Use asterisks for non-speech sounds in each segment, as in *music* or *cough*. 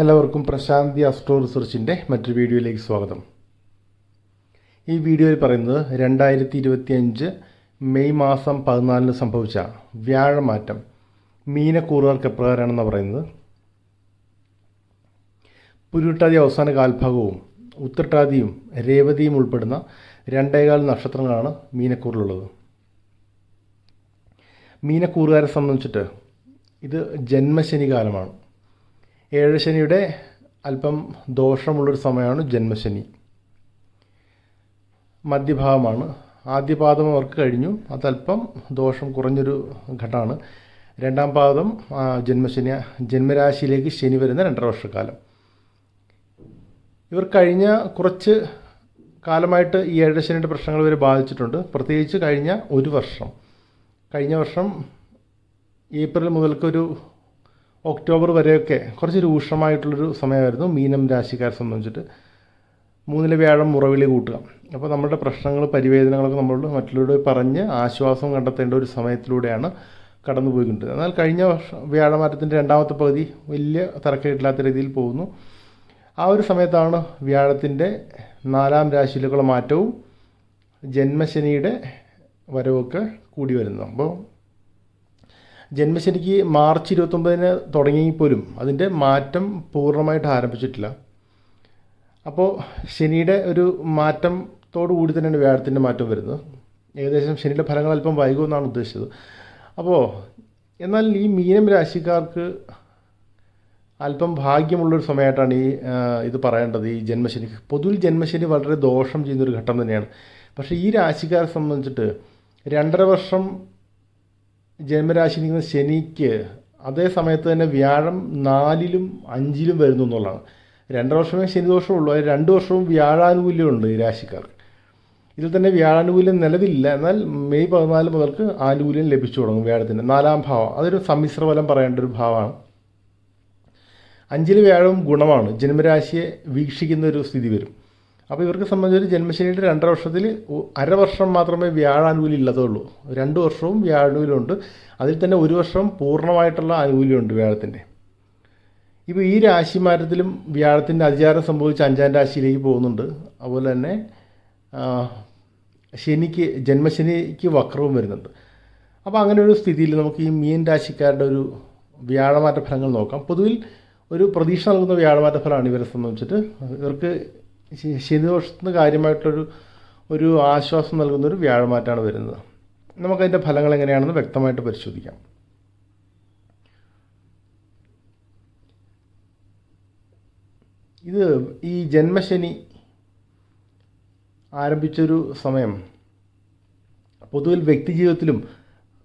എല്ലാവർക്കും പ്രശാന്തി അസ്ട്രോ റിസർച്ചിന്റെ മറ്റൊരു വീഡിയോയിലേക്ക് സ്വാഗതം. ഈ വീഡിയോയിൽ പറയുന്നത് രണ്ടായിരത്തി ഇരുപത്തിയഞ്ച് മെയ് മാസം പതിനാലിന് സംഭവിച്ച വ്യാഴമാറ്റം മീനക്കൂറുകാർക്ക് എപ്രകാരമാണെന്ന് പറയുന്നത്. പുരുട്ടാതി അവസാന കാൽഭാഗവും ഉത്രട്ടാതിയും രേവതിയും ഉൾപ്പെടുന്ന രണ്ടേകാൽ നക്ഷത്രങ്ങളാണ് മീനക്കൂറിലുള്ളത്. മീനക്കൂറുകാരെ സംബന്ധിച്ചിട്ട് ഇത് ജന്മശനി കാലമാണ് ഏഴ് ശനിയുടെ അല്പം ദോഷമുള്ളൊരു സമയമാണ് ജന്മശനി. മധ്യഭാവമാണ് ആദ്യ പാദം അവർക്ക് കഴിഞ്ഞു. അതല്പം ദോഷം കുറഞ്ഞൊരു ഘട്ടമാണ്. രണ്ടാം പാദം ജന്മശനി ജന്മരാശിയിലേക്ക് ശനി വരുന്ന രണ്ടര വർഷക്കാലം. ഇവർ കഴിഞ്ഞ കുറച്ച് കാലമായിട്ട് ഈ ഏഴരശനിയുടെ പ്രശ്നങ്ങൾ ഇവരെ ബാധിച്ചിട്ടുണ്ട്. പ്രത്യേകിച്ച് കഴിഞ്ഞ ഒരു വർഷം. കഴിഞ്ഞ വർഷം ഏപ്രിൽ മുതൽക്കൊരു ഒക്ടോബർ വരെയൊക്കെ കുറച്ച് രൂക്ഷമായിട്ടുള്ളൊരു സമയമായിരുന്നു. മീനം രാശിക്കാരെ സംബന്ധിച്ചിട്ട് മൂന്നിലെ വ്യാഴം മുറവിളി കൂട്ടുക. അപ്പോൾ നമ്മുടെ പ്രശ്നങ്ങൾ പരിവേദനകളൊക്കെ നമ്മളോട് മറ്റുള്ളവരോട് പറഞ്ഞ് ആശ്വാസം കണ്ടെത്തേണ്ട ഒരു സമയത്തിലൂടെയാണ് കടന്നു എന്നാൽ കഴിഞ്ഞ വർഷം വ്യാഴമാറ്റത്തിന്റെ രണ്ടാമത്തെ പകുതി വലിയ തിരക്കേട്ടില്ലാത്ത രീതിയിൽ പോകുന്നു. ആ ഒരു സമയത്താണ് വ്യാഴത്തിന്റെ നാലാം രാശിയിലേക്കുള്ള മാറ്റവും ജന്മശനിയുടെ വരവൊക്കെ കൂടി വരുന്നത്. അപ്പോൾ ജന്മശനിക്ക് മാർച്ച് ഇരുപത്തൊമ്പതിന് തുടങ്ങിയെങ്കിൽ അതിന്റെ മാറ്റം പൂർണമായിട്ട് ആരംഭിച്ചിട്ടില്ല. അപ്പോൾ ശനിയുടെ ഒരു മാറ്റത്തോടു കൂടി തന്നെയാണ് വ്യാഴത്തിന്റെ മാറ്റം വരുന്നത്. ഏകദേശം ശനിയുടെ ഫലങ്ങൾ അല്പം വൈകുമെന്നാണ് ഉദ്ദേശിച്ചത്. അപ്പോൾ എന്നാൽ ഈ മീനം രാശിക്കാർക്ക് അല്പം ഭാഗ്യമുള്ളൊരു സമയമായിട്ടാണ് ഈ ഇത് പറയേണ്ടത്. ഈ ജന്മശനി പൊതുവിൽ ജന്മശനി വളരെ ദോഷം ചെയ്യുന്നൊരു ഘട്ടം തന്നെയാണ്. പക്ഷേ ഈ രാശിക്കാരെ സംബന്ധിച്ചിട്ട് രണ്ടര വർഷം ജന്മരാശി നിൽക്കുന്ന ശനിക്ക് അതേ സമയത്ത് തന്നെ വ്യാഴം നാലിലും അഞ്ചിലും വരുന്നു എന്നുള്ളതാണ്. രണ്ട് വർഷമേ ശനി ദോഷം അതിൽ രണ്ട് വർഷവും വ്യാഴാനുകൂല്യമുണ്ട് ഈ രാശിക്കാർക്ക്. ഇതിൽ തന്നെ വ്യാഴാനുകൂല്യം നിലവില്ല എന്നാൽ മെയ് പതിനാല് മുതൽക്ക് ആനുകൂല്യം ലഭിച്ചു തുടങ്ങും വ്യാഴത്തിന്റെ നാലാം ഭാവം. അതൊരു സമ്മിശ്ര ഫലം പറയേണ്ട ഒരു ഭാവമാണ്. അഞ്ചിൽ വ്യാഴവും ഗുണമാണ്. ജന്മരാശിയെ വീക്ഷിക്കുന്ന ഒരു സ്ഥിതി വരും. അപ്പോൾ ഇവർക്ക് സംബന്ധിച്ച് ജന്മശനിയുടെ രണ്ടര വർഷത്തിൽ അര വർഷം മാത്രമേ വ്യാഴാനുകൂല്യം ഇല്ലാതുള്ളൂ രണ്ട് വർഷവും വ്യാഴാനുകൂല്യമുണ്ട് അതിൽ തന്നെ ഒരു വർഷം പൂർണമായിട്ടുള്ള ആനുകൂല്യമുണ്ട് വ്യാഴത്തിന്റെ. ഇപ്പോൾ ഈ രാശിമാരത്തിലും വ്യാഴത്തിന്റെ അതിചാരം സംഭവിച്ച് അഞ്ചാം രാശിയിലേക്ക് പോകുന്നുണ്ട്. അതുപോലെ തന്നെ ശനിക്ക് ജന്മശനിക്ക് വക്രവും വരുന്നുണ്ട്. അപ്പോൾ അങ്ങനെ ഒരു സ്ഥിതിയിൽ നമുക്ക് ഈ മീൻ രാശിക്കാരുടെ ഒരു വ്യാഴമാറ്റ ഫലങ്ങൾ നോക്കാം. പൊതുവിൽ ഒരു പ്രതീക്ഷ നൽകുന്ന വ്യാഴമാറ്റ ഫലമാണ് ഇവരെ സംബന്ധിച്ചിട്ട്. ഇവർക്ക് ശനിദോഷത്തിന് കാര്യമായിട്ടൊരു ഒരു ആശ്വാസം നൽകുന്ന ഒരു വ്യാഴമാറ്റാണ് വരുന്നത്. നമുക്കതിന്റെ ഫലങ്ങൾ എങ്ങനെയാണെന്ന് വ്യക്തമായിട്ട് പരിശോധിക്കാം. ഇത് ഈ ജന്മശനി ആരംഭിച്ചൊരു സമയം. പൊതുവിൽ വ്യക്തിജീവിതത്തിലും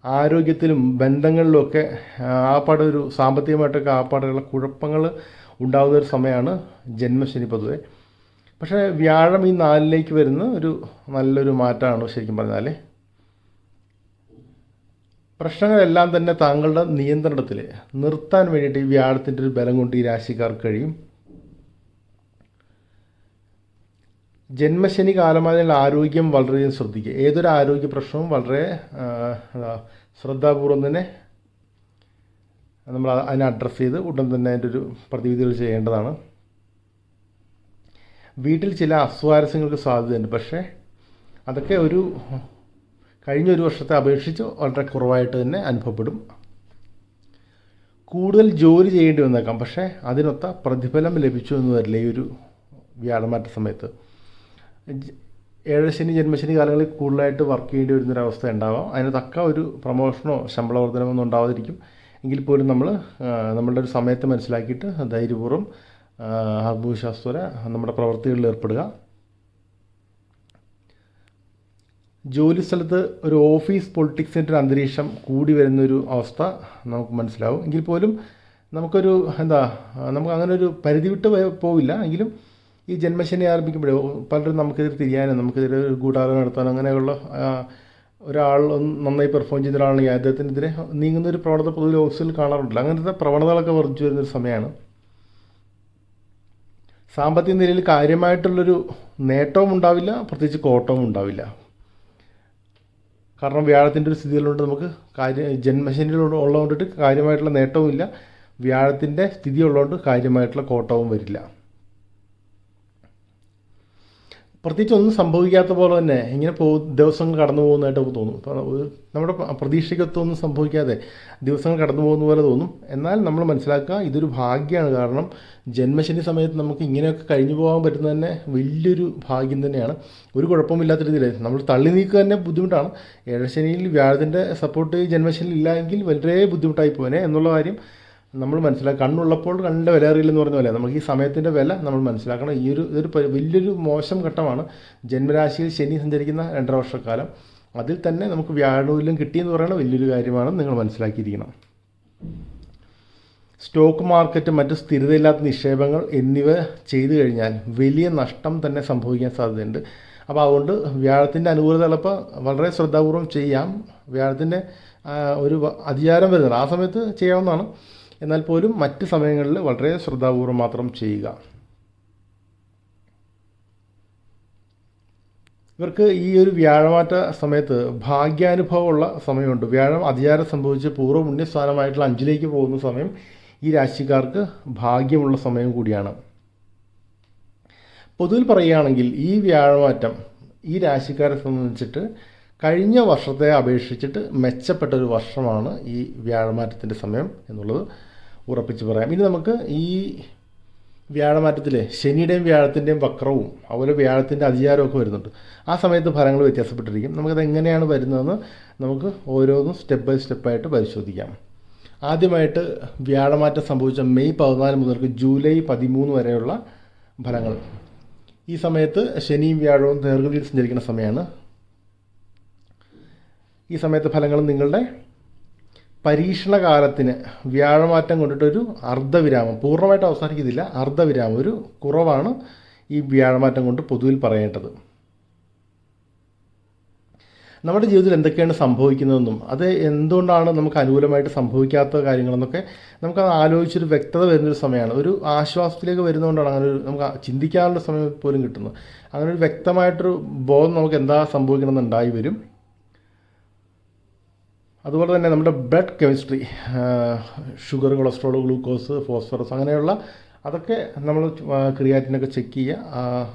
ആരോഗ്യത്തിലും ബന്ധങ്ങളിലുമൊക്കെ ആപ്പാടൊരു സാമ്പത്തികമായിട്ടൊക്കെ ആപ്പാടുള്ള കുഴപ്പങ്ങൾ ഉണ്ടാകുന്ന ഒരു സമയമാണ് ജന്മശനി പൊതുവെ. പക്ഷേ വ്യാഴം ഈ നാലിലേക്ക് വരുന്ന ഒരു നല്ലൊരു മാറ്റമാണ് ശരിക്കും പറഞ്ഞാൽ പ്രശ്നങ്ങളെല്ലാം തന്നെ താങ്കളുടെ നിയന്ത്രണത്തിൽ നിർത്താൻ വേണ്ടിയിട്ട് ഈ വ്യാഴത്തിന്റെ ഒരു ബലം കൊണ്ട് ഈ രാശിക്കാർക്ക് കഴിയും. ജന്മശനി കാലമായതിനാൽ ആരോഗ്യം വളരെയധികം ശ്രദ്ധിക്കുക. ഏതൊരു ആരോഗ്യ പ്രശ്നവും വളരെ ശ്രദ്ധാപൂർവം തന്നെ നമ്മൾ അതിനെ അഡ്രസ്സ് ചെയ്ത് ഉടൻ തന്നെ അതിന്റെ ഒരു പ്രതിവിധികൾ ചെയ്യേണ്ടതാണ്. വീട്ടിൽ ചില അസ്വാരസ്യങ്ങൾക്ക് സാധ്യതയുണ്ട്. പക്ഷേ അതൊക്കെ ഒരു കഴിഞ്ഞ ഒരു വർഷത്തെ അപേക്ഷിച്ച് വളരെ കുറവായിട്ട് തന്നെ അനുഭവപ്പെടും. കൂടുതൽ ജോലി ചെയ്യേണ്ടി വന്നേക്കാം. പക്ഷേ അതിനൊത്ത പ്രതിഫലം ലഭിച്ചു എന്ന് വരില്ല ഈ ഒരു വ്യാഴമാറ്റ സമയത്ത്. ഏഴ് ഏഴശനി ജന്മശനി കാലങ്ങളിൽ കൂടുതലായിട്ട് വർക്ക് ചെയ്യേണ്ടി വരുന്നൊരവസ്ഥ ഉണ്ടാവാം. അതിന് തക്ക ഒരു പ്രമോഷനോ ശമ്പള വർധനമൊന്നും ഉണ്ടാവാതിരിക്കും. എങ്കിൽ പോലും നമ്മൾ നമ്മളുടെ ഒരു സമയത്ത് മനസ്സിലാക്കിയിട്ട് ധൈര്യപൂർവം ആത്മവിശ്വാസത്തോടെ നമ്മുടെ പ്രവൃത്തികളിൽ ഏർപ്പെടുക. ജോലി സ്ഥലത്ത് ഒരു ഓഫീസ് പൊളിറ്റിക്സിന്റെ ഒരു അന്തരീക്ഷം കൂടി വരുന്നൊരു അവസ്ഥ നമുക്ക് മനസ്സിലാവും. എങ്കിൽ പോലും നമുക്കൊരു എന്താ നമുക്ക് അങ്ങനെ ഒരു പരിധി വിട്ട് പോവില്ല. എങ്കിലും ഈ ജന്മശനി ആരംഭിക്കുമ്പോഴേ പലരും നമുക്കെതിരെ തിരിയാനും നമുക്കെതിരെ ഒരു ഗൂഢാലോചന നടത്താനും അങ്ങനെയുള്ള ഒരാൾ നന്നായി പെർഫോം ചെയ്യുന്ന ഒരാളാണെങ്കിൽ അദ്ദേഹത്തിനെതിരെ നീങ്ങുന്ന ഒരു പ്രവണത പൊതുവെ ഓഫീസിൽ കാണാറുണ്ടല്ലോ. അങ്ങനത്തെ പ്രവണതകളൊക്കെ വർദ്ധിച്ചു വരുന്നൊരു സമയമാണ്. സാമ്പത്തിക നിലയിൽ കാര്യമായിട്ടുള്ളൊരു നേട്ടവും ഉണ്ടാവില്ല പ്രത്യേകിച്ച് കോട്ടവും ഉണ്ടാവില്ല. കാരണം വ്യാഴത്തിന്റെ ഒരു സ്ഥിതിയിലുണ്ട് നമുക്ക് കാര്യ ജന്മശനിയിലുള്ള ഉള്ളതുകൊണ്ടിട്ട് കാര്യമായിട്ടുള്ള നേട്ടവും ഇല്ല വ്യാഴത്തിന്റെ സ്ഥിതി ഉള്ളതുകൊണ്ട് കാര്യമായിട്ടുള്ള കോട്ടവും വരില്ല. പ്രത്യേകിച്ച് ഒന്നും സംഭവിക്കാത്ത പോലെ തന്നെ ഇങ്ങനെ പോ ദിവസങ്ങൾ കടന്നു പോകുന്നതായിട്ട് നമുക്ക് തോന്നും. നമ്മുടെ പ്രതീക്ഷയ്ക്കൊത്തൊന്നും സംഭവിക്കാതെ ദിവസങ്ങൾ കടന്നു പോകുന്ന പോലെ തോന്നും. എന്നാൽ നമ്മൾ മനസ്സിലാക്കുക ഇതൊരു ഭാഗ്യമാണ്. കാരണം ജന്മശനി സമയത്ത് നമുക്ക് ഇങ്ങനെയൊക്കെ കഴിഞ്ഞു പോകാൻ പറ്റുന്ന തന്നെ വലിയൊരു ഭാഗ്യം തന്നെയാണ്. ഒരു കുഴപ്പമില്ലാത്ത രീതിയിൽ നമ്മൾ തള്ളി നീക്കുക തന്നെ ബുദ്ധിമുട്ടാണ്. ഏഴശനിയിൽ വ്യാഴത്തിന്റെ സപ്പോർട്ട് ജന്മശനിയിൽ ഇല്ല എങ്കിൽ വളരെ ബുദ്ധിമുട്ടായി പോനെ എന്നുള്ള കാര്യം നമ്മൾ മനസ്സിലാക്കുക കണ്ണുള്ളപ്പോൾ കണ്ണിന്റെ വില അറിയില്ലെന്ന് പറഞ്ഞ പോലെ നമുക്ക് ഈ സമയത്തിന്റെ വില നമ്മൾ മനസ്സിലാക്കണം. ഈ ഒരു ഇതൊരു വലിയൊരു മോശം ഘട്ടമാണ്. ജന്മരാശിയിൽ ശനി സഞ്ചരിക്കുന്ന രണ്ടര വർഷക്കാലം. അതിൽ തന്നെ നമുക്ക് വ്യാഴൂല്യം കിട്ടിയെന്ന് പറയുന്നത് വലിയൊരു കാര്യമാണ് നിങ്ങൾ മനസ്സിലാക്കിയിരിക്കണം. സ്റ്റോക്ക് മാർക്കറ്റ് മറ്റ് സ്ഥിരതയില്ലാത്ത നിക്ഷേപങ്ങൾ എന്നിവ ചെയ്തു കഴിഞ്ഞാൽ വലിയ നഷ്ടം തന്നെ സംഭവിക്കാൻ സാധ്യതയുണ്ട്. അപ്പോൾ അതുകൊണ്ട് വ്യാഴത്തിന്റെ അനുകൂലത ചിലപ്പോൾ വളരെ ശ്രദ്ധാപൂർവം ചെയ്യാം. വ്യാഴത്തിന്റെ ഒരു അധികാരം വരുന്നുണ്ട്. ആ സമയത്ത് ചെയ്യാവുന്നതാണ്. എന്നാൽ പോലും മറ്റ് സമയങ്ങളിൽ വളരെ ശ്രദ്ധാപൂർവം മാത്രം ചെയ്യുക. ഇവർക്ക് ഈ ഒരു വ്യാഴമാറ്റ സമയത്ത് ഭാഗ്യാനുഭവമുള്ള സമയമുണ്ട്. വ്യാഴം അധികാരം സംഭവിച്ച് പൂർവ പുണ്യസ്ഥാനമായിട്ടുള്ള അഞ്ചിലേക്ക് പോകുന്ന സമയം ഈ രാശിക്കാർക്ക് ഭാഗ്യമുള്ള സമയം കൂടിയാണ്. പൊതുവിൽ പറയുകയാണെങ്കിൽ ഈ വ്യാഴമാറ്റം ഈ രാശിക്കാരെ സംബന്ധിച്ചിട്ട് കഴിഞ്ഞ വർഷത്തെ അപേക്ഷിച്ചിട്ട് മെച്ചപ്പെട്ട ഒരു വർഷമാണ് ഈ വ്യാഴമാറ്റത്തിന്റെ സമയം എന്നുള്ളത് ഉറപ്പിച്ച് പറയാം. ഇനി നമുക്ക് ഈ വ്യാഴമാറ്റത്തിലെ ശനിയുടെയും വ്യാഴത്തിന്റെയും വക്രവും അതുപോലെ വ്യാഴത്തിന്റെ അധികാരമൊക്കെ വരുന്നുണ്ട്. ആ സമയത്ത് ഫലങ്ങൾ വ്യത്യാസപ്പെട്ടിരിക്കും. നമുക്കത് എങ്ങനെയാണ് വരുന്നതെന്ന് നമുക്ക് ഓരോന്നും സ്റ്റെപ്പ് ബൈ സ്റ്റെപ്പായിട്ട് പരിശോധിക്കാം. ആദ്യമായിട്ട് വ്യാഴമാറ്റം സംഭവിച്ച മെയ് പതിനാല് മുതൽക്ക് ജൂലൈ പതിമൂന്ന് വരെയുള്ള ഫലങ്ങൾ. ഈ സമയത്ത് ശനിയും വ്യാഴവും ദീർഘതയിൽ സഞ്ചരിക്കുന്ന സമയമാണ്. ഈ സമയത്തെ ഫലങ്ങൾ നിങ്ങളുടെ പരീക്ഷണകാലത്തിന് വ്യാഴമാറ്റം കൊണ്ടിട്ടൊരു അർദ്ധവിരാമം. പൂർണമായിട്ട് അവസാനിക്കുന്നില്ല. അർദ്ധവിരാമം. ഒരു കുറവാണ് ഈ വ്യാഴമാറ്റം കൊണ്ട് പൊതുവിൽ പറയേണ്ടത്. നമ്മുടെ ജീവിതത്തിൽ എന്തൊക്കെയാണ് സംഭവിക്കുന്നതെന്നും അത് എന്തുകൊണ്ടാണ് നമുക്ക് അനുകൂലമായിട്ട് സംഭവിക്കാത്ത കാര്യങ്ങളെന്നൊക്കെ നമുക്കത് ആലോചിച്ചൊരു വ്യക്തത വരുന്നൊരു സമയമാണ്. ഒരു ആശ്വാസത്തിലേക്ക് വരുന്നതുകൊണ്ടാണ് അങ്ങനെ ഒരു നമുക്ക് ചിന്തിക്കാനുള്ള സമയം പോലും കിട്ടുന്നത്. അങ്ങനെ ഒരു വ്യക്തമായിട്ടൊരു ബോധം നമുക്ക് എന്താ സംഭവിക്കണമെന്നുണ്ടായി വരും. അതുപോലെ തന്നെ നമ്മുടെ blood chemistry sugar cholesterol glucose phosphorus അങ്ങനെയുള്ള അതൊക്കെ നമ്മൾ ക്രിയാറ്റിനൊക്കെ ചെക്ക് ചെയ്യുക.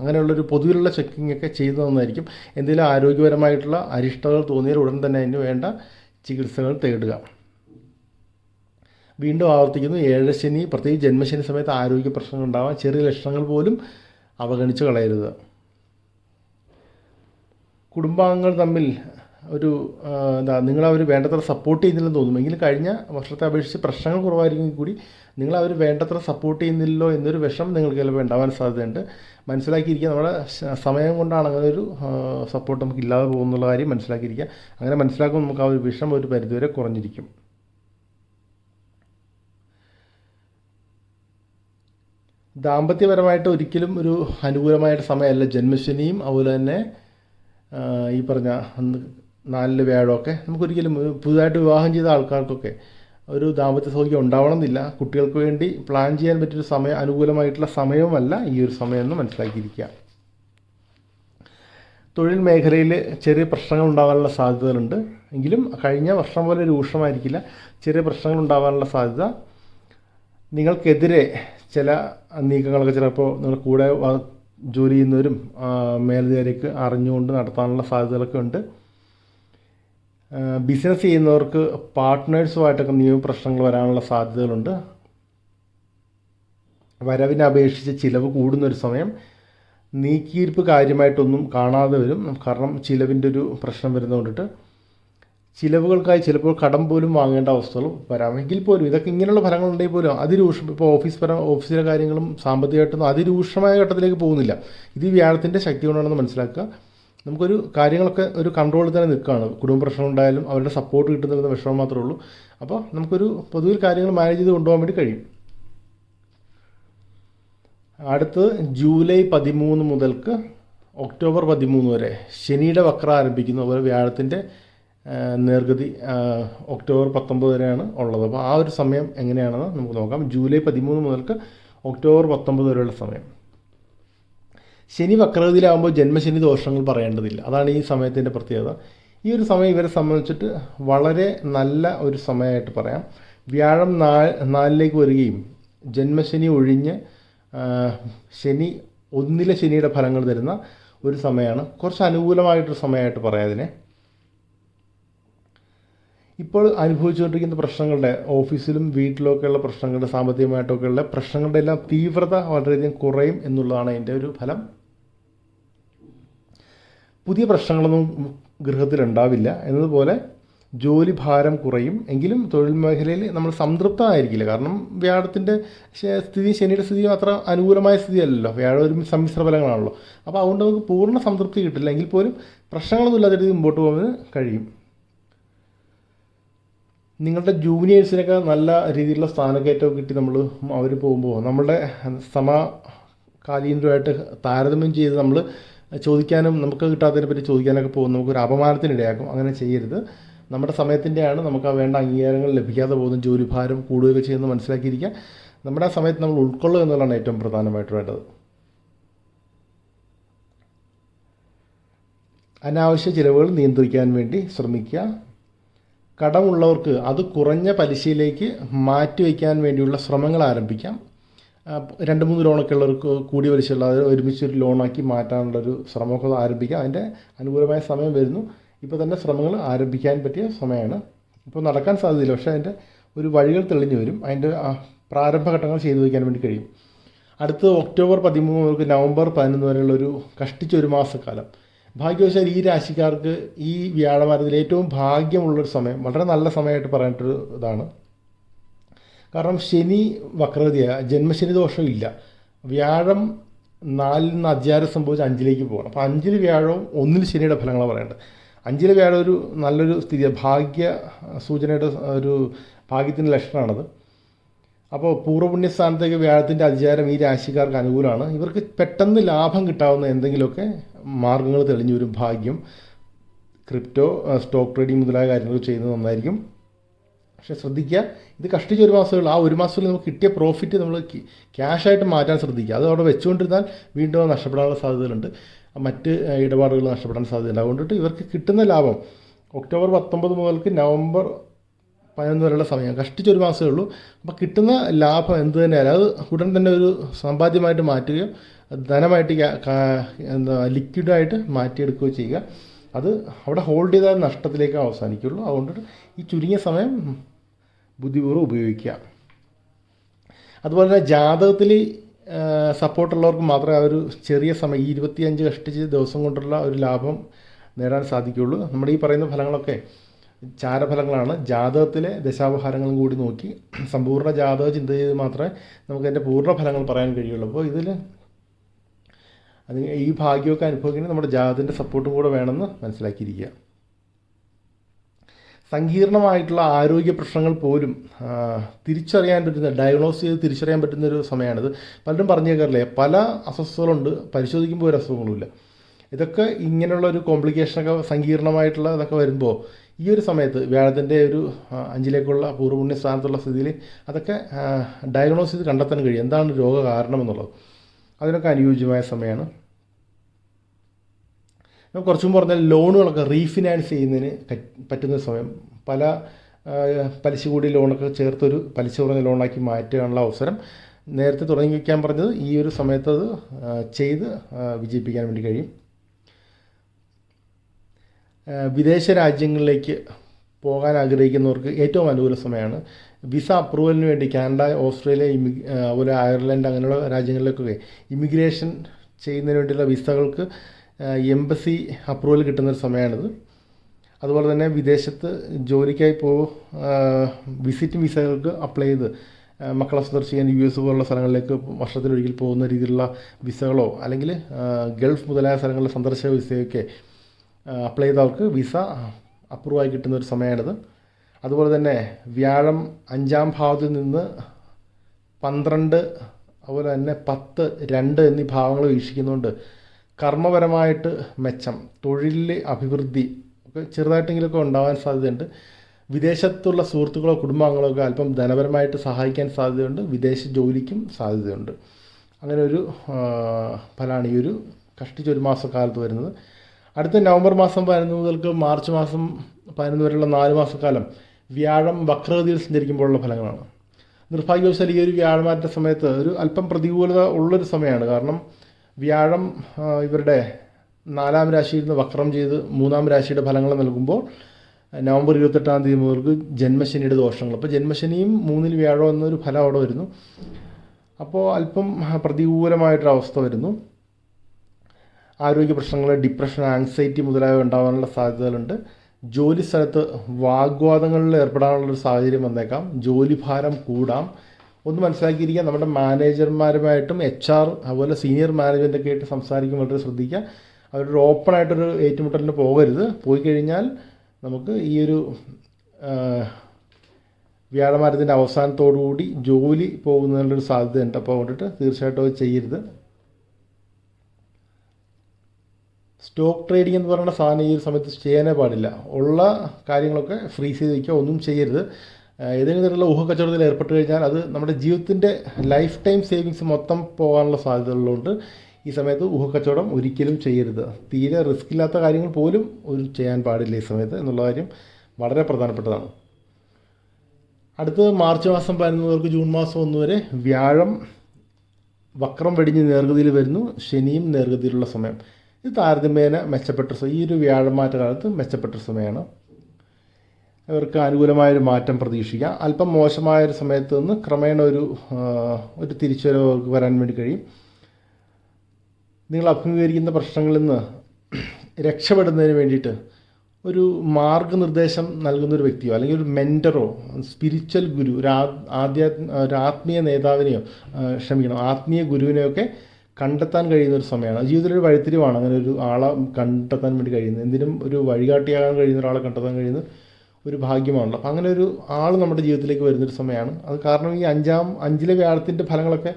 അങ്ങനെയുള്ളൊരു പൊതുവിലുള്ള ചെക്കിംഗ് ഒക്കെ ചെയ്തു തന്നായിരിക്കും. എന്തെങ്കിലും ആരോഗ്യപരമായിട്ടുള്ള അരിഷ്ടതകൾ തോന്നിയാൽ ഉടൻ തന്നെ അതിന് വേണ്ട ചികിത്സകൾ തേടുക. വീണ്ടും ആവർത്തിക്കുന്നു. ഏഴ് ശനി പ്രത്യേകിച്ച് ജന്മശനി സമയത്ത് ആരോഗ്യ പ്രശ്നങ്ങൾ ഉണ്ടാവാം ചെറിയ ലക്ഷണങ്ങൾ പോലും അവഗണിച്ച് കളയരുത്. കുടുംബാംഗങ്ങൾ തമ്മിൽ ഒരു എന്താ നിങ്ങൾ അവർ വേണ്ടത്ര സപ്പോർട്ട് ചെയ്യുന്നില്ലെന്ന് തോന്നും എങ്കിലും കഴിഞ്ഞ വർഷത്തെ അപേക്ഷിച്ച് പ്രശ്നങ്ങൾ കുറവായിരിക്കും കൂടി നിങ്ങൾ അവർ വേണ്ടത്ര സപ്പോർട്ട് ചെയ്യുന്നില്ലല്ലോ എന്നൊരു വിഷം നിങ്ങൾക്ക് ചിലപ്പോൾ ഉണ്ടാവാൻ സാധ്യതയുണ്ട്. മനസ്സിലാക്കിയിരിക്കുക. നമ്മുടെ സമയം കൊണ്ടാണ് അങ്ങനെ ഒരു സപ്പോർട്ട് നമുക്ക് ഇല്ലാതെ പോകുന്നുള്ള കാര്യം മനസ്സിലാക്കിയിരിക്കുക. അങ്ങനെ മനസ്സിലാക്കുമ്പോൾ നമുക്ക് ആ ഒരു വിഷം ഒരു പരിധിവരെ കുറഞ്ഞിരിക്കും. ദാമ്പത്യപരമായിട്ട് ഒരിക്കലും ഒരു അനുകൂലമായിട്ട് സമയമല്ല ജന്മശനിയും അതുപോലെ തന്നെ ഈ പറഞ്ഞ നാലിൽ വ്യാഴമൊക്കെ നമുക്കൊരിക്കലും പുതുതായിട്ട് വിവാഹം ചെയ്ത ആൾക്കാർക്കൊക്കെ ഒരു ദാമ്പത്യ സൗഖ്യം ഉണ്ടാവണമെന്നില്ല. കുട്ടികൾക്ക് വേണ്ടി പ്ലാൻ ചെയ്യാൻ പറ്റിയൊരു സമയം അനുകൂലമായിട്ടുള്ള സമയവുമല്ല ഈ ഒരു സമയം എന്ന് മനസ്സിലാക്കിയിരിക്കുക. തൊഴിൽ മേഖലയിൽ ചെറിയ പ്രശ്നങ്ങൾ ഉണ്ടാകാനുള്ള സാധ്യതകളുണ്ട്. എങ്കിലും കഴിഞ്ഞ വർഷം പോലെ രൂക്ഷമായിരിക്കില്ല ചെറിയ പ്രശ്നങ്ങൾ ഉണ്ടാകാനുള്ള സാധ്യത. നിങ്ങൾക്കെതിരെ ചില നീക്കങ്ങളൊക്കെ ചിലപ്പോൾ നിങ്ങൾ കൂടെ ജോലി ചെയ്യുന്നവരും മേലധികാരിക്ക് അറിഞ്ഞുകൊണ്ട് നടത്താനുള്ള സാധ്യതകളൊക്കെ ഉണ്ട്. ബിസിനസ് ചെയ്യുന്നവർക്ക് പാർട്ട്നേഴ്സുമായിട്ടൊക്കെ നിയമപ്രശ്നങ്ങൾ വരാനുള്ള സാധ്യതകളുണ്ട്. വരവിനെ അപേക്ഷിച്ച് ചിലവ് കൂടുന്നൊരു സമയം നീക്കിയിരിപ്പ് കാര്യമായിട്ടൊന്നും കാണാതെ വരും. കാരണം ചിലവിന്റെ ഒരു പ്രശ്നം വരുന്നതുകൊണ്ടിട്ട് ചിലവുകൾക്കായി ചിലപ്പോൾ കടം പോലും വാങ്ങേണ്ട അവസ്ഥകൾ വരാമെങ്കിൽ പോലും ഇതൊക്കെ ഇങ്ങനെയുള്ള ഫലങ്ങളുണ്ടെങ്കിൽ പോലും അതിരൂക്ഷം ഇപ്പോൾ ഓഫീസ് പരം ഓഫീസിലെ കാര്യങ്ങളും സാമ്പത്തികമായിട്ടൊന്നും അതിരൂക്ഷമായ ഘട്ടത്തിലേക്ക് പോകുന്നില്ല. ഇത് വ്യാഴത്തിന്റെ ശക്തി കൊണ്ടാണെന്ന് മനസ്സിലാക്കുക. നമുക്കൊരു കാര്യങ്ങളൊക്കെ ഒരു കൺട്രോളിൽ തന്നെ നിൽക്കുകയാണ്. കുടുംബ പ്രശ്നം ഉണ്ടായാലും അവരുടെ സപ്പോർട്ട് കിട്ടുന്നില്ലെന്ന വിഷമം മാത്രമേ ഉള്ളൂ. അപ്പോൾ നമുക്കൊരു പൊതുവിൽ കാര്യങ്ങൾ മാനേജ് ചെയ്ത് കൊണ്ടുപോകാൻ വേണ്ടി കഴിയും. അടുത്ത് ജൂലൈ പതിമൂന്ന് മുതൽക്ക് ഒക്ടോബർ പതിമൂന്ന് വരെ ശനിയുടെ വക്രം ആരംഭിക്കുന്നു. അതുപോലെ വ്യാഴത്തിന്റെ നേർഗതി ഒക്ടോബർ പത്തൊമ്പത് വരെയാണ് ഉള്ളത്. അപ്പോൾ ആ ഒരു സമയം എങ്ങനെയാണെന്ന് നമുക്ക് നോക്കാം. ജൂലൈ പതിമൂന്ന് മുതൽക്ക് ഒക്ടോബർ പത്തൊമ്പത് വരെയുള്ള സമയം. ശനി വക്രഗതിയിലാകുമ്പോൾ ജന്മശനി ദോഷങ്ങൾ പറയേണ്ടതില്ല. അതാണ് ഈ സമയത്തിന്റെ പ്രത്യേകത. ഈ ഒരു സമയം ഇവരെ സംബന്ധിച്ചിട്ട് വളരെ നല്ല ഒരു സമയമായിട്ട് പറയാം. വ്യാഴം നാ നാലിലേക്ക് വരികയും ജന്മശനി ഒഴിഞ്ഞ് ശനി ഒന്നിലെ ശനിയുടെ ഫലങ്ങൾ തരുന്ന ഒരു സമയമാണ്. കുറച്ച് അനുകൂലമായിട്ടൊരു സമയമായിട്ട് പറയാം അതിനെ. ഇപ്പോൾ അനുഭവിച്ചുകൊണ്ടിരിക്കുന്ന പ്രശ്നങ്ങളുടെ ഓഫീസിലും വീട്ടിലൊക്കെയുള്ള പ്രശ്നങ്ങളുടെ സാമ്പത്തികമായിട്ടൊക്കെയുള്ള പ്രശ്നങ്ങളുടെ എല്ലാം തീവ്രത വളരെയധികം കുറയും എന്നുള്ളതാണ് അതിന്റെ ഒരു ഫലം. പുതിയ പ്രശ്നങ്ങളൊന്നും ഗൃഹത്തിലുണ്ടാവില്ല. എന്നതുപോലെ ജോലി ഭാരം കുറയും. എങ്കിലും തൊഴിൽ മേഖലയിൽ നമ്മൾ സംതൃപ്തമായിരിക്കില്ല കാരണം വ്യാഴത്തിന്റെ സ്ഥിതി ശനിയുടെ സ്ഥിതി അത്ര അനുകൂലമായ സ്ഥിതിയല്ലല്ലോ. വ്യാഴം ഒരു സമ്മിശ്ര ഫലങ്ങളാണല്ലോ. അപ്പോൾ അതുകൊണ്ട് നമുക്ക് പൂർണ സംതൃപ്തി കിട്ടില്ല. എങ്കിൽ പോലും പ്രശ്നങ്ങളൊന്നും ഇല്ലാത്ത രീതിയിൽ മുമ്പോട്ട് പോകാൻ കഴിയും. നിങ്ങളുടെ ജൂനിയേഴ്സിനൊക്കെ നല്ല രീതിയിലുള്ള സ്ഥാനക്കയറ്റമൊക്കെ കിട്ടി നമ്മൾ അവർ പോകുമ്പോൾ. നമ്മളുടെ സമകാലീനരുമായിട്ട് താരതമ്യം ചെയ്ത് നമ്മൾ ചോദിക്കാനും നമുക്ക് കിട്ടാത്തതിനെ പറ്റി ചോദിക്കാനൊക്കെ പോകും നമുക്കൊരു അപമാനത്തിനിടയാക്കും. അങ്ങനെ ചെയ്യരുത്. നമ്മുടെ സമയത്തിന്റെയാണ് നമുക്ക് ആ വേണ്ട അംഗീകാരങ്ങൾ ലഭിക്കാതെ പോകുന്ന ജോലിഭാരം കൂടുകയൊക്കെ ചെയ്യുന്നത് മനസ്സിലാക്കിയിരിക്കുക നമ്മുടെ ആ സമയത്ത് നമ്മൾ ഉൾക്കൊള്ളുക എന്നുള്ളതാണ് ഏറ്റവും പ്രധാനമായിട്ട് വേണ്ടത്. അനാവശ്യ ചിലവുകൾ നിയന്ത്രിക്കാൻ വേണ്ടി ശ്രമിക്കുക. കടമുള്ളവർക്ക് അത് കുറഞ്ഞ പലിശയിലേക്ക് മാറ്റിവെക്കാൻ വേണ്ടിയുള്ള ശ്രമങ്ങൾ ആരംഭിക്കാം. രണ്ട് മൂന്ന് ലോണൊക്കെ ഉള്ളവർക്ക് കൂടി വലിച്ചുള്ള അത് ഒരുമിച്ച് ഒരു ലോണാക്കി മാറ്റാനുള്ളൊരു ശ്രമമൊക്കെ ആരംഭിക്കുക അതിന്റെ അനുകൂലമായ സമയം വരുന്നു. ഇപ്പോൾ തന്നെ ശ്രമങ്ങൾ ആരംഭിക്കാൻ പറ്റിയ സമയമാണ്. ഇപ്പോൾ നടക്കാൻ സാധ്യതയില്ല. പക്ഷേ അതിന്റെ ഒരു വഴികൾ തെളിഞ്ഞു വരും. അതിന്റെ പ്രാരംഭഘട്ടങ്ങൾ ചെയ്തു വയ്ക്കാൻ വേണ്ടി കഴിയും. അടുത്ത ഒക്ടോബർ പതിമൂന്ന് മുതൽ നവംബർ പതിനൊന്ന് വരെയുള്ള ഒരു കഷ്ടിച്ച ഒരു മാസക്കാലം. ഭാഗ്യവശാൽ ഈ രാശിക്കാർക്ക് ഈ വ്യാഴവാരത്തിൽ ഏറ്റവും ഭാഗ്യമുള്ളൊരു സമയം വളരെ നല്ല സമയമായിട്ട് പറഞ്ഞിട്ടൊരു ഇതാണ് കാരണം ശനി വക്രതയാണ് ജന്മശനി ദോഷമില്ല. വ്യാഴം നാലിൽ നിന്ന് അധ്യാരം സംഭവിച്ച് അഞ്ചിലേക്ക് പോകണം. അപ്പോൾ അഞ്ചിൽ വ്യാഴവും ഒന്നിൽ ശനിയുടെ ഫലങ്ങളാണ് പറയേണ്ടത്. അഞ്ചിൽ വ്യാഴം ഒരു നല്ലൊരു സ്ഥിതി ഭാഗ്യ സൂചനയുടെ ഒരു ഭാഗ്യത്തിന്റെ ലക്ഷണമാണത്. അപ്പോൾ പൂർവപുണ്യസ്ഥാനത്തേക്ക് വ്യാഴത്തിന്റെ അധികാരം ഈ രാശിക്കാർക്ക് അനുകൂലമാണ്. ഇവർക്ക് പെട്ടെന്ന് ലാഭം കിട്ടാവുന്ന എന്തെങ്കിലുമൊക്കെ മാർഗങ്ങൾ തെളിഞ്ഞു വരും. ഭാഗ്യം ക്രിപ്റ്റോ സ്റ്റോക്ക് ട്രേഡിംഗ് മുതലായ കാര്യങ്ങൾ ചെയ്യുന്നത് നന്നായിരിക്കും. പക്ഷേ ശ്രദ്ധിക്കുക ഇത് കഷ്ടിച്ച ഒരു മാസമേ ഉള്ളൂ. ആ ഒരു മാസത്തിൽ നമുക്ക് കിട്ടിയ പ്രോഫിറ്റ് നമ്മൾ ക്യാഷായിട്ട് മാറ്റാൻ ശ്രദ്ധിക്കുക. അത് അവിടെ വെച്ചുകൊണ്ടിരുന്നാൽ വീണ്ടും നഷ്ടപ്പെടാനുള്ള സാധ്യതകളുണ്ട്. മറ്റ് ഇടപാടുകൾ നഷ്ടപ്പെടാൻ സാധ്യതയുണ്ട് അതുകൊണ്ടിട്ട് ഇവർക്ക് കിട്ടുന്ന ലാഭം ഒക്ടോബർ പത്തൊമ്പത് മുതൽക്ക് നവംബർ പതിനൊന്ന് വരെയുള്ള സമയം. കഷ്ടിച്ചൊരു മാസമേ ഉള്ളൂ. അപ്പോൾ കിട്ടുന്ന ലാഭം എന്ത് തന്നെയായാലും അത് ഉടൻ തന്നെ ഒരു സമ്പാദ്യമായിട്ട് മാറ്റുകയോ ധനമായിട്ട് എന്താ ലിക്വിഡായിട്ട് മാറ്റിയെടുക്കുകയോ ചെയ്യുക. അത് അവിടെ ഹോൾഡ് ചെയ്താൽ നഷ്ടത്തിലേക്ക് അവസാനിക്കുള്ളൂ. അതുകൊണ്ട് ഈ ചുരുങ്ങിയ സമയം ബുദ്ധിപൂർവം ഉപയോഗിക്കുക. അതുപോലെ തന്നെ ജാതകത്തിൽ സപ്പോർട്ടുള്ളവർക്ക് മാത്രമേ ആ ഒരു ചെറിയ സമയം ഈ ഇരുപത്തിയഞ്ച് കഷ്ടിച്ച് ദിവസം കൊണ്ടുള്ള ഒരു ലാഭം നേടാൻ സാധിക്കുകയുള്ളൂ. നമ്മുടെ ഈ പറയുന്ന ഫലങ്ങളൊക്കെ ചാരഫലങ്ങളാണ്. ജാതകത്തിലെ ദശാവഹാരങ്ങളും കൂടി നോക്കി *clears throat* സമ്പൂർണ ജാതക ചിന്ത ചെയ്ത് മാത്രമേ നമുക്ക് അതിന്റെ പൂർണ ഫലങ്ങൾ പറയാൻ കഴിയുള്ളൂ. അപ്പോൾ ഇതിൽ അത് ഈ ഭാഗ്യമൊക്കെ അനുഭവിക്കുന്നത് നമ്മുടെ ജാതത്തിന്റെ സപ്പോർട്ടും കൂടെ വേണമെന്ന് മനസ്സിലാക്കിയിരിക്കുക. സങ്കീർണമായിട്ടുള്ള ആരോഗ്യ പ്രശ്നങ്ങൾ പോലും തിരിച്ചറിയാൻ പറ്റുന്ന ഡയഗ്നോസ് ചെയ്ത് തിരിച്ചറിയാൻ പറ്റുന്ന ഒരു സമയമാണിത്. പലരും പറഞ്ഞു കേൾക്കാറില്ലേ പല അസ്വസ്ഥതകളുണ്ട് പരിശോധിക്കുമ്പോൾ ഒരു അസുഖങ്ങളുമില്ല. ഇതൊക്കെ ഇങ്ങനെയുള്ള ഒരു കോംപ്ലിക്കേഷനൊക്കെ സങ്കീർണമായിട്ടുള്ള ഇതൊക്കെ വരുമ്പോൾ ഈ ഒരു സമയത്ത് വ്യാഴത്തിന്റെ ഒരു അഞ്ചിലേക്കുള്ള പൂർവപുണ്യ സ്ഥാനത്തുള്ള സ്ഥിതിയിൽ അതൊക്കെ ഡയഗ്നോസ് ചെയ്ത് കണ്ടെത്താൻ കഴിയും. എന്താണ് രോഗകാരണം എന്നുള്ളത് അതിനൊക്കെ അനുയോജ്യമായ സമയമാണ്. ഞാൻ കുറച്ചും മുമ്പ് പറഞ്ഞാൽ ലോണുകളൊക്കെ റീഫിനാൻസ് ചെയ്യുന്നതിന് പറ്റുന്ന സമയം. പല പലിശ കൂടി ലോണൊക്കെ ചേർത്തൊരു പലിശ കുറഞ്ഞ ലോണാക്കി മാറ്റാനുള്ള അവസരം. നേരത്തെ തുടങ്ങി വയ്ക്കാൻ പറഞ്ഞത് ഈ ഒരു സമയത്ത് അത് ചെയ്ത് വിജയിപ്പിക്കാൻ വേണ്ടി കഴിയും. വിദേശ രാജ്യങ്ങളിലേക്ക് പോകാൻ ആഗ്രഹിക്കുന്നവർക്ക് ഏറ്റവും അനുകൂല സമയമാണ്. വിസ അപ്രൂവലിന് വേണ്ടി കാനഡ ഓസ്ട്രേലിയ ഇമി അതുപോലെ അയർലൻഡ് അങ്ങനെയുള്ള രാജ്യങ്ങളിലേക്കൊക്കെ ഇമിഗ്രേഷൻ ചെയ്യുന്നതിന് വേണ്ടിയുള്ള വിസകൾക്ക് എംബസി അപ്രൂവൽ കിട്ടുന്ന ഒരു സമയമാണിത്. അതുപോലെ തന്നെ വിദേശത്ത് ജോലിക്കായി പോ വിസിറ്റ് വിസകൾക്ക് അപ്ലൈ ചെയ്ത് മക്കളെ സന്ദർശിക്കാൻ യു എസ് പോലുള്ള സ്ഥലങ്ങളിലേക്ക് വർഷത്തിലൊരിക്കൽ പോകുന്ന രീതിയിലുള്ള വിസകളോ അല്ലെങ്കിൽ ഗൾഫ് മുതലായ സ്ഥലങ്ങളിലെ സന്ദർശക വിസയൊക്കെ അപ്ലൈ ചെയ്തവർക്ക് വിസ അപ്രൂവായി കിട്ടുന്ന ഒരു സമയമാണിത്. അതുപോലെ തന്നെ വ്യാഴം അഞ്ചാം ഭാവത്തിൽ നിന്ന് പന്ത്രണ്ട് അതുപോലെ തന്നെ പത്ത് രണ്ട് എന്നീ ഭാവങ്ങൾ വീക്ഷിക്കുന്നുണ്ട്. കർമ്മപരമായിട്ട് മെച്ചം തൊഴിലിലെ അഭിവൃദ്ധി ഒക്കെ ചെറുതായിട്ടെങ്കിലുമൊക്കെ ഉണ്ടാകാൻ സാധ്യതയുണ്ട്. വിദേശത്തുള്ള സുഹൃത്തുക്കളോ കുടുംബാംഗങ്ങളോ ഒക്കെ അല്പം ധനപരമായിട്ട് സഹായിക്കാൻ സാധ്യതയുണ്ട്. വിദേശ ജോലിക്കും സാധ്യതയുണ്ട്. അങ്ങനെ ഒരു ഫലമാണ് ഈ ഒരു കഷ്ടിച്ച് ഒരു മാസക്കാലത്ത് വരുന്നത്. അടുത്ത നവംബർ മാസം പതിനൊന്ന് മുതൽക്ക് മാർച്ച് മാസം പതിനൊന്ന് വരെയുള്ള നാല് മാസക്കാലം വ്യാഴം വക്രഗതിയിൽ സഞ്ചരിക്കുമ്പോഴുള്ള ഫലങ്ങളാണ്. നിർഭാഗ്യവശാൽ ഈ ഒരു വ്യാഴമാറ്റ സമയത്ത് ഒരു അല്പം പ്രതികൂലത ഉള്ളൊരു സമയമാണ്. കാരണം വ്യാഴം ഇവരുടെ നാലാം രാശിയിൽ നിന്ന് വക്രം ചെയ്ത് മൂന്നാം രാശിയുടെ ഫലങ്ങൾ നൽകുമ്പോൾ നവംബർ ഇരുപത്തെട്ടാം തീയതി മുതൽക്ക് ജന്മശനിയുടെ ദോഷങ്ങൾ. അപ്പോൾ ജന്മശനിയും മൂന്നിൽ വ്യാഴം എന്നൊരു ഫലം അവിടെ വരുന്നു. അപ്പോൾ അല്പം പ്രതികൂലമായിട്ടൊരവസ്ഥ വരുന്നു. ആരോഗ്യ പ്രശ്നങ്ങൾ ഡിപ്രഷൻ ആങ്സൈറ്റി മുതലായവ ഉണ്ടാകാനുള്ള സാധ്യതകളുണ്ട്. ജോലി സ്ഥലത്ത് വാഗ്വാദങ്ങളിൽ ഏർപ്പെടാനുള്ളൊരു സാഹചര്യം വന്നേക്കാം. ജോലിഭാരം കൂടാം. ഒന്ന് മനസ്സിലാക്കിയിരിക്കുക നമ്മുടെ മാനേജർമാരുമായിട്ടും എച്ച് ആർ അതുപോലെ സീനിയർ മാനേജ്മെന്റൊക്കെ ആയിട്ട് സംസാരിക്കും വളരെ ശ്രദ്ധിക്കുക. അവരൊരു ഓപ്പൺ ആയിട്ടൊരു ഏറ്റുമുട്ടലിന് പോകരുത്. പോയി കഴിഞ്ഞാൽ നമുക്ക് ഈ ഒരു വ്യാഴമാരത്തിന്റെ വ്യാഴമാരത്തിന്റെ അവസാനത്തോടുകൂടി ജോലി പോകുന്നതിനുള്ളൊരു സാധ്യതയുണ്ട് അപ്പോൾ അതുകൊണ്ടിട്ട് തീർച്ചയായിട്ടും അത് ചെയ്യരുത്. സ്റ്റോക്ക് ട്രേഡിംഗ് എന്ന് പറയുന്ന സാധനം ഈ ഒരു സമയത്ത് ചെയ്യാനേ പാടില്ല. ഉള്ള കാര്യങ്ങളൊക്കെ ഫ്രീസ് ചെയ്ത് വയ്ക്കുക ഒന്നും ചെയ്യരുത്. ഏതെങ്കിലും തരത്തിലുള്ള ഊഹക്കച്ചവടത്തിൽ ഏർപ്പെട്ട് കഴിഞ്ഞാൽ അത് നമ്മുടെ ജീവിതത്തിന്റെ ലൈഫ് ടൈം സേവിങ്സ് മൊത്തം പോകാനുള്ള സാധ്യതകളുള്ളതുകൊണ്ട് ഈ സമയത്ത് ഊഹക്കച്ചവടം ഒരിക്കലും ചെയ്യരുത്. തീരെ റിസ്ക് ഇല്ലാത്ത കാര്യങ്ങൾ പോലും ഒരു ചെയ്യാൻ പാടില്ല ഈ സമയത്ത് എന്നുള്ള കാര്യം വളരെ പ്രധാനപ്പെട്ടതാണ്. അടുത്തത് മാർച്ച് മാസം പതിനൊന്നുപേർക്ക് ജൂൺ മാസം ഒന്ന് വരെ വ്യാഴം വക്രം വെടിഞ്ഞ് നേർഗതിയിൽ വരുന്നു ശനിയും നേർഗതിയിലുള്ള സമയം. ഇത് താരതമ്യേന മെച്ചപ്പെട്ട സമയം ഈ ഒരു വ്യാഴമാറ്റ കാലത്ത് മെച്ചപ്പെട്ട സമയമാണ്. ഇവർക്ക് അനുകൂലമായൊരു മാറ്റം പ്രതീക്ഷിക്കാം. അല്പം മോശമായൊരു സമയത്ത് നിന്ന് ക്രമേണ ഒരു ഒരു തിരിച്ചുവരവ് അവർക്ക് വരാൻ വേണ്ടി കഴിയും. നിങ്ങൾ അഭിമുഖീകരിക്കുന്ന പ്രശ്നങ്ങളിൽ നിന്ന് രക്ഷപ്പെടുന്നതിന് വേണ്ടിയിട്ട് ഒരു മാർഗനിർദ്ദേശം നൽകുന്ന ഒരു വ്യക്തിയോ അല്ലെങ്കിൽ ഒരു മെന്ററോ സ്പിരിച്വൽ ഗുരു ഒരു ആദ്യ ഒരു ആത്മീയ നേതാവിനെയോ ക്ഷമിക്കണം ആത്മീയ ഗുരുവിനെയൊക്കെ കണ്ടെത്താൻ കഴിയുന്ന ഒരു സമയമാണ്. ജീവിതത്തിൽ ഒരു വഴിത്തിരിവാണ്. അങ്ങനെ ഒരു ആളെ കണ്ടെത്താൻ വേണ്ടി കഴിയുന്നത്. എന്തിനും ഒരു വഴികാട്ടിയാകാൻ കഴിയുന്ന ഒരാളെ കണ്ടെത്താൻ കഴിയുന്ന ഒരു ഭാഗ്യമാണല്ലോ. അപ്പം അങ്ങനെ ഒരു ആൾ നമ്മുടെ ജീവിതത്തിലേക്ക് വരുന്നൊരു സമയമാണ്. അത് കാരണം ഈ അഞ്ചാം അഞ്ചിലെ വ്യാഴത്തിന്റെ ഫലങ്ങളൊക്കെ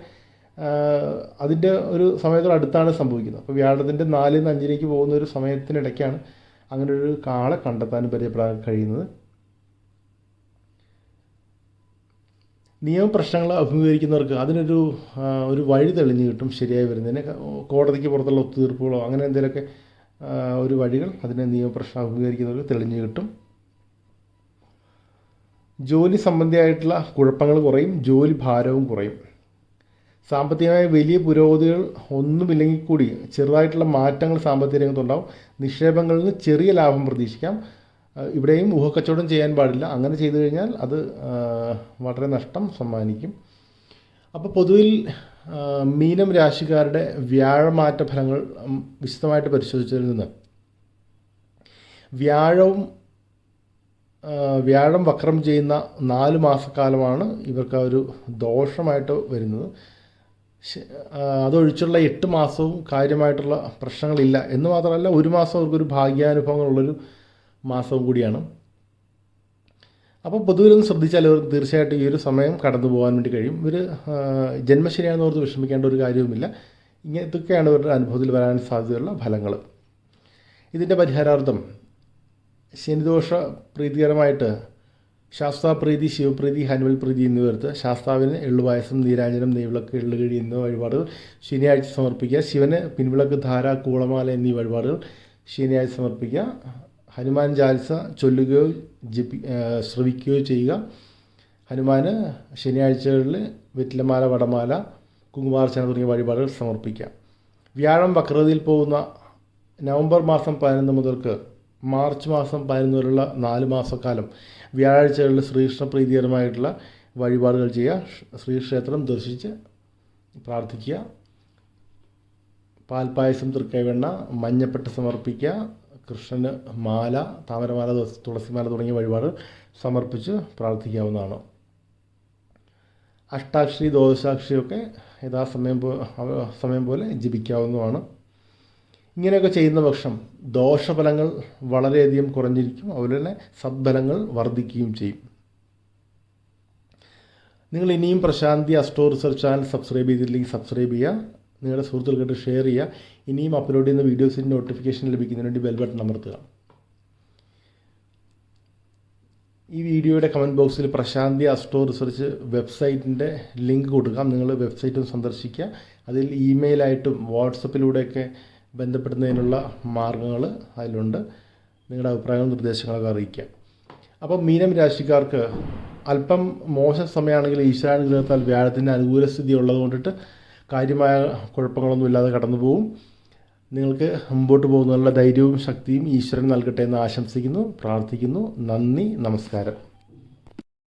അതിന്റെ ഒരു സമയത്തോട് അടുത്താണ് സംഭവിക്കുന്നത്. അപ്പോൾ വ്യാഴത്തിന്റെ നാലിൽ നിന്ന് അഞ്ചിലേക്ക് പോകുന്ന ഒരു സമയത്തിനിടയ്ക്കാണ് അങ്ങനെ ഒരു കാളെ കണ്ടെത്താനും പരിചയപ്പെടാൻ കഴിയുന്നത്. നിയമപ്രശ്നങ്ങൾ അഭിമുഖീകരിക്കുന്നവർക്ക് അതിനൊരു ഒരു വഴി തെളിഞ്ഞു കിട്ടും ശരിയായി വരുന്നതിന്. കോടതിക്ക് പുറത്തുള്ള ഒത്തുതീർപ്പുകളോ അങ്ങനെ എന്തെങ്കിലുമൊക്കെ ഒരു വഴികൾ അതിനെ നിയമപ്രശ്നം അഭിമുഖീകരിക്കുന്നവർക്ക് തെളിഞ്ഞു കിട്ടും. ജോലി സംബന്ധിയായിട്ടുള്ള കുഴപ്പങ്ങൾ കുറയും ജോലി ഭാരവും കുറയും. സാമ്പത്തികമായ വലിയ പുരോഗതികൾ ഒന്നുമില്ലെങ്കിൽ കൂടി ചെറുതായിട്ടുള്ള മാറ്റങ്ങൾ സാമ്പത്തിക രംഗത്തുണ്ടാവും. നിക്ഷേപങ്ങളിൽ നിന്ന് ചെറിയ ലാഭം പ്രതീക്ഷിക്കാം. ഇവിടെയും ഊഹക്കച്ചവടം ചെയ്യാൻ പാടില്ല. അങ്ങനെ ചെയ്തു കഴിഞ്ഞാൽ അത് വളരെ നഷ്ടം സമ്മാനിക്കും. അപ്പോൾ പൊതുവിൽ മീനം രാശിക്കാരുടെ വ്യാഴമാറ്റ ഫലങ്ങൾ വിശദമായിട്ട് പരിശോധിച്ചതിൽ നിന്ന്. വ്യാഴവും വ്യാഴം വക്രം ചെയ്യുന്ന നാല് മാസക്കാലമാണ് ഇവർക്ക് ഒരു ദോഷമായിട്ട് വരുന്നത്. അതൊഴിച്ചുള്ള എട്ട് മാസവും കാര്യമായിട്ടുള്ള പ്രശ്നങ്ങളില്ല. എന്ന് മാത്രമല്ല ഒരു മാസം അവർക്കൊരു ഭാഗ്യാനുഭവങ്ങളുള്ളൊരു മാസവും കൂടിയാണ്. അപ്പോൾ പൊതുവിൽ ഒന്ന് ശ്രദ്ധിച്ചാൽ ഇവർ തീർച്ചയായിട്ടും ഈ ഒരു സമയം കടന്നു പോകാൻ വേണ്ടി കഴിയും. ഇവർ ജന്മശരിയാണെന്ന് ഓർത്ത് വിഷമിക്കേണ്ട ഒരു കാര്യവുമില്ല. ഇങ്ങനെ ഇതൊക്കെയാണ് ഇവരുടെ അനുഭവത്തിൽ വരാൻ സാധ്യതയുള്ള ഫലങ്ങൾ ഇതിന്റെ പരിഹാരാർത്ഥം ശനിദോഷ പ്രീതികരമായിട്ട് ശാസ്താപ്രീതി ശിവപ്രീതി ഹനുവൽ പ്രീതി എന്നിവ എടുത്ത് ശാസ്താവിന് എള്ളുപായസം നീരാഞ്ജനം നെയ്വിളക്ക് എള്ളുകഴി എന്നിവ വഴിപാടുകൾ ശനിയാഴ്ച സമർപ്പിക്കുക ശിവന് പിൻവിളക്ക് ധാര കൂളമാല എന്നീ വഴിപാടുകൾ ശനിയാഴ്ച സമർപ്പിക്കുക. ഹനുമാൻ ചാലിസ ചൊല്ലുകയോ ജപി ശ്രവിക്കുകയോ ചെയ്യുക. ഹനുമാന് ശനിയാഴ്ചകളിൽ വെറ്റിലമാല വടമാല കുങ്കുമാർച്ചന തുടങ്ങിയ വഴിപാടുകൾ സമർപ്പിക്കുക വ്യാഴം വക്രതയിൽ പോകുന്ന നവംബർ മാസം പതിനൊന്ന് മുതൽക്ക് മാർച്ച് മാസം പതിനൊന്ന് വരെയുള്ള നാല് മാസക്കാലം വ്യാഴാഴ്ചകളിൽ ശ്രീകൃഷ്ണ പ്രീതികരമായിട്ടുള്ള വഴിപാടുകൾ ചെയ്യുക. ശ്രീക്ഷേത്രം ദർശിച്ച് പ്രാർത്ഥിക്കുക. പാൽപ്പായസം തൃക്കൈവെണ്ണ മഞ്ഞപ്പെട്ട് സമർപ്പിക്കുക. കൃഷ്ണന് മാല താമരമാല തുളസി- തുളസിമാല തുടങ്ങിയ വഴിപാട് സമർപ്പിച്ച് പ്രാർത്ഥിക്കാവുന്നതാണ്. അഷ്ടാക്ഷരി ദോശാക്ഷിയൊക്കെ യഥാസമയം സമയം പോലെ ജപിക്കാവുന്നതാണ്. ഇങ്ങനെയൊക്കെ ചെയ്യുന്ന പക്ഷം ദോഷഫലങ്ങൾ വളരെയധികം കുറഞ്ഞിരിക്കും. അതുപോലെ തന്നെ സദ്ഫലങ്ങൾ വർദ്ധിക്കുകയും ചെയ്യും. നിങ്ങൾ ഇനിയും Prashanthi astro research channel subscribe ചെയ്തില്ലെങ്കിൽ സബ്സ്ക്രൈബ് ചെയ്യുക. നിങ്ങളുടെ സുഹൃത്തുക്കൾക്കായിട്ട് ഷെയർ ചെയ്യുക. ഇനിയും അപ്ലോഡ് ചെയ്യുന്ന വീഡിയോസിന്റെ നോട്ടിഫിക്കേഷൻ ലഭിക്കുന്നതിന് വേണ്ടി ബെൽ ബട്ടൺ അമർത്തുക. ഈ വീഡിയോയുടെ കമന്റ് ബോക്സിൽ പ്രശാന്തി അസ്റ്റോ റിസർച്ച് വെബ്സൈറ്റിന്റെ ലിങ്ക് കൊടുക്കാം. നിങ്ങൾ വെബ്സൈറ്റും സന്ദർശിക്കുക. അതിൽ ഇമെയിലായിട്ടും വാട്സപ്പിലൂടെയൊക്കെ ബന്ധപ്പെടുന്നതിനുള്ള മാർഗങ്ങൾ അതിലുണ്ട്. നിങ്ങളുടെ അഭിപ്രായങ്ങളും നിർദ്ദേശങ്ങളൊക്കെ അറിയിക്കുക. അപ്പോൾ മീനം രാശിക്കാർക്ക് അല്പം മോശം സമയമാണെങ്കിൽ ഈശ്വരാനുഗ്രഹത്താൽ വ്യാഴത്തിന്റെ അനുകൂല സ്ഥിതി ഉള്ളത് കൊണ്ടിട്ട് കാര്യമായ കുഴപ്പങ്ങളൊന്നും ഇല്ലാതെ കടന്നു പോകും നിങ്ങൾക്ക് മുമ്പോട്ട് പോകുന്നതിനുള്ള ധൈര്യവും ശക്തിയും ഈശ്വരൻ നൽകട്ടെ എന്ന് ആശംസിക്കുന്നു പ്രാർത്ഥിക്കുന്നു. നന്ദി നമസ്കാരം.